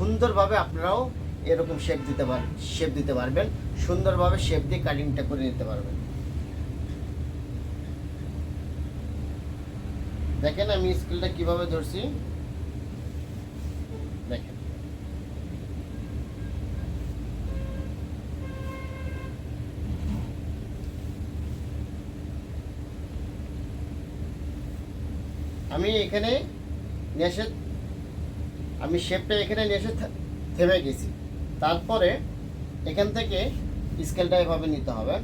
সুন্দরভাবে আপনারাও এরকম শেপ দিতে পার শেপ দিতে পারবেন। সুন্দরভাবে শেপ দিয়ে কাটিংটা করে নিতে পারবেন। দেখেন আমি স্কেলটা কীভাবে ধরছি। দেখেন। আমি এখানে এসে আমি শেপটা এখানে নিয়ে এসে থেমে গেছি। তারপরে এখান থেকে স্কেলটা এভাবে নিতে হবে।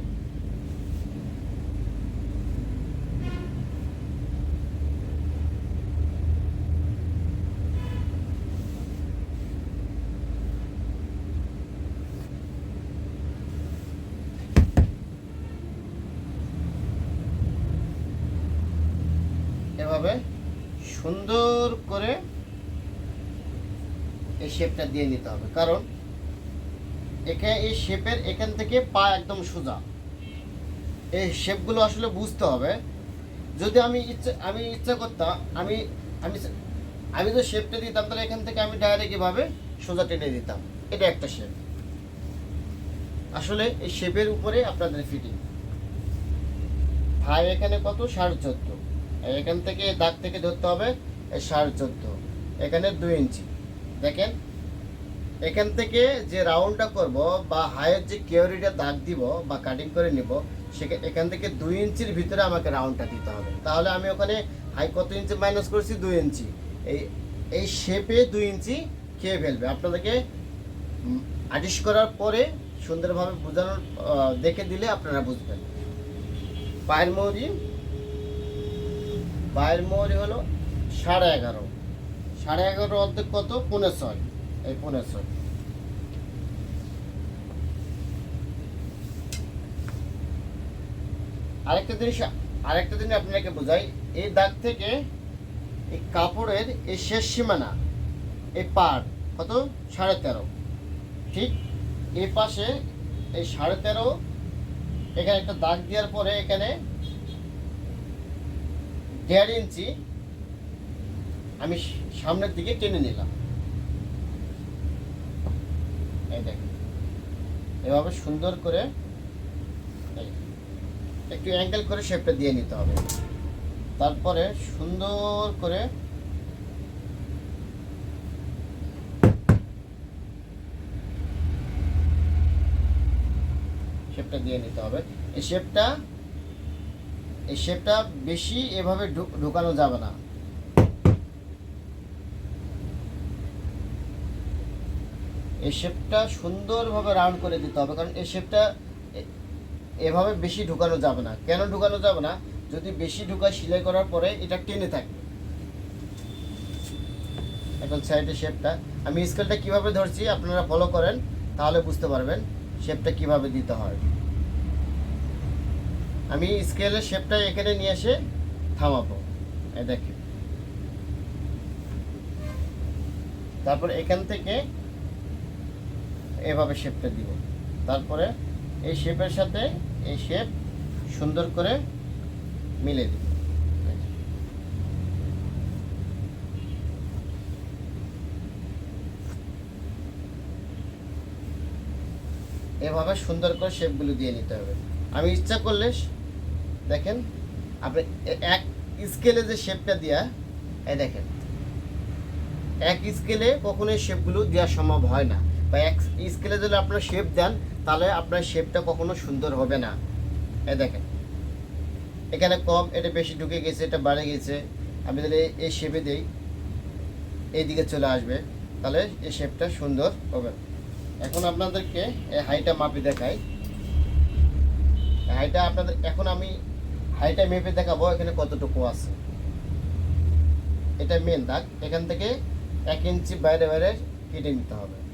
এভাবে সুন্দর করে এই শেপটা দিয়ে নিতে হবে। কারণ এখানে এই শেপের এখান থেকে পা একদম সোজা। এই শেপগুলো আসলে বুঝতে হবে। যদি আমি ইচ্ছা আমি ইচ্ছা করতাম, আমি আমি আমি তো শেপটা দিতাম, তাহলে এখান থেকে আমি ডাইরেক্ট এভাবে সোজা টেনে দিতাম। এটা একটা শেপ আসলে এই শেপের উপরে আপনাদের ফিটিং ভাই এখানে কত? সাড়ে চোদ্দ। এখান থেকে দাগ থেকে ধরতে হবে সাড়ে চোদ্দ। এখানে দুই ইঞ্চি। দেখেন, এখান থেকে যে রাউন্ডটা করব বা হায়ের যে কেওরিটা দাগ দিব বা কাটিং করে নিব সেখানে এখান থেকে দুই ইঞ্চির ভিতরে আমাকে রাউন্ডটা দিতে হবে। তাহলে আমি ওখানে হাই কত ইঞ্চি মাইনাস করছি? দুই ইঞ্চি। এই এই শেপে দুই ইঞ্চি খেয়ে ফেলবে। আপনাদেরকে আটিশ করার পরে সুন্দরভাবে বোঝানোর দেখে দিলে আপনারা বুঝবেন। পায়ের মৌরি পায়ের মৌরি হলো সাড়ে এগারো। সাড়ে এগারো অর্ধেক কত? পনেরো ছয়। এই পনেরো ছয়। আরেকটা জিনিস আরেকটা জিনিস আপনাকে বোঝাই। এই দাগ থেকে এই কাপড়ের এই শেষ সীমানা, এই পার কত? সাড়ে তেরো। ঠিক? এই পাশে এই সাড়ে তেরো, এখানে একটা দাগ দেওয়ার পরে এখানে দেড় ইঞ্চি আমি সামনের দিকে টেনে নিলাম। এই দেখেন এভাবে সুন্দর করে একটু অ্যাঙ্গেল করে শেপটা দিয়ে নিতে হবে। তারপরে সুন্দর করে শেপটা দিয়ে নিতে হবে। এই শেপটা এই শেপটা বেশি এভাবে ঢুকানো যাবে না। এই শেপটা সুন্দরভাবে রাউন্ড করে দিতে হবে, কারণ এই শেপটা এভাবে বেশি ঢুকানো যাবে না। কেন ঢুকানো যাবে না? যদি বেশি ঢুকা সেলাই করার পরে এটা টেনে থাকবে। এখন সাইডে শেপটা আমি স্কেলটা কীভাবে ধরছি আপনারা ফলো করেন, তাহলে বুঝতে পারবেন শেপটা কীভাবে দিতে হয়। আমি স্কেলের শেপটা এখানে নিয়ে এসে থামাবো। এই দেখেন। তারপর এখান থেকে এভাবে শেপটা দিব। তারপরে এই শেপের সাথে এই শেপ সুন্দর করে মিলে দিব। এভাবে সুন্দর করে শেপগুলো দিয়ে নিতে হবে। আমি ইচ্ছা করলে দেখেন, আপনি এক স্কেলে যে শেপটা দেওয়া এই দেখেন। এক স্কেলে কখনোই শেপগুলো দেওয়া সম্ভব হয় না। বা এক স্কেলে যদি আপনার শেপ দেন, তাহলে আপনার শেপটা কখনো সুন্দর হবে না। এ দেখেন। এখানে কম, এটা বেশি ঢুকে গেছে, এটা বাড়ে গেছে। আমি এই- এই শেপে দিই, এইদিকে চলে আসবে। তাহলে এই শেপটা সুন্দর হবে। এখন আপনাদেরকে এই হাইটা মাপি দেখাই। হাইটা আপনাদের এখন আমি হাইটা মেপে দেখাবো, এখানে কতটুকু আছে। এটা মেন দাগ। এখান থেকে এক ইঞ্চি বাইরে বাইরে কেটে নিতে হবে।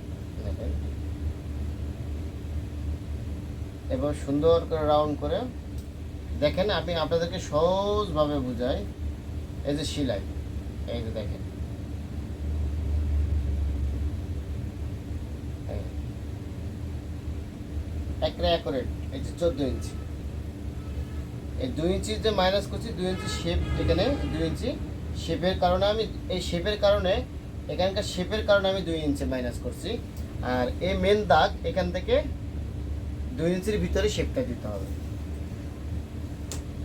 এবার সুন্দর করে রাউন্ড করে দেখেন আমি আপনাদেরকে সহজভাবে বুঝাই। এই যে সেলাই, এই যে দেখেন। একরে এই যে ইঞ্চি। এই দুই যে মাইনাস করছি, দুই ইঞ্চি শেপ এখানে, দুই ইঞ্চি শেপের কারণে আমি, এই শেপের কারণে, এখানকার শেপের কারণে আমি দুই ইঞ্চি মাইনাস করছি। আর এই মেন দাগ এখান থেকে দুই ইঞ্চির ভিতরে শেপটা দিতে হবে।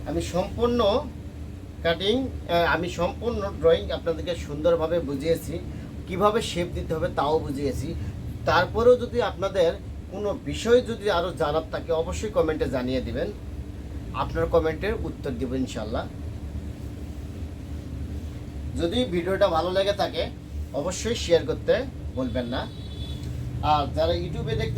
আমি সম্পূর্ণ কাটিং আমি সম্পূর্ণ ড্রয়িং আপনাদেরকে সুন্দরভাবে বুঝিয়েছি। কীভাবে শেপ দিতে হবে তাও বুঝিয়েছি। তারপরেও যদি আপনাদের কোনো বিষয় যদি আরও জানার থাকে, অবশ্যই কমেন্টে জানিয়ে দিবেন। আপনার কমেন্টের উত্তর দেব ইনশাল্লাহ যদি ভিডিওটা ভালো লেগে থাকে, অবশ্যই শেয়ার করতে বলবেন না। আর যারা ইউটিউবে দেখতে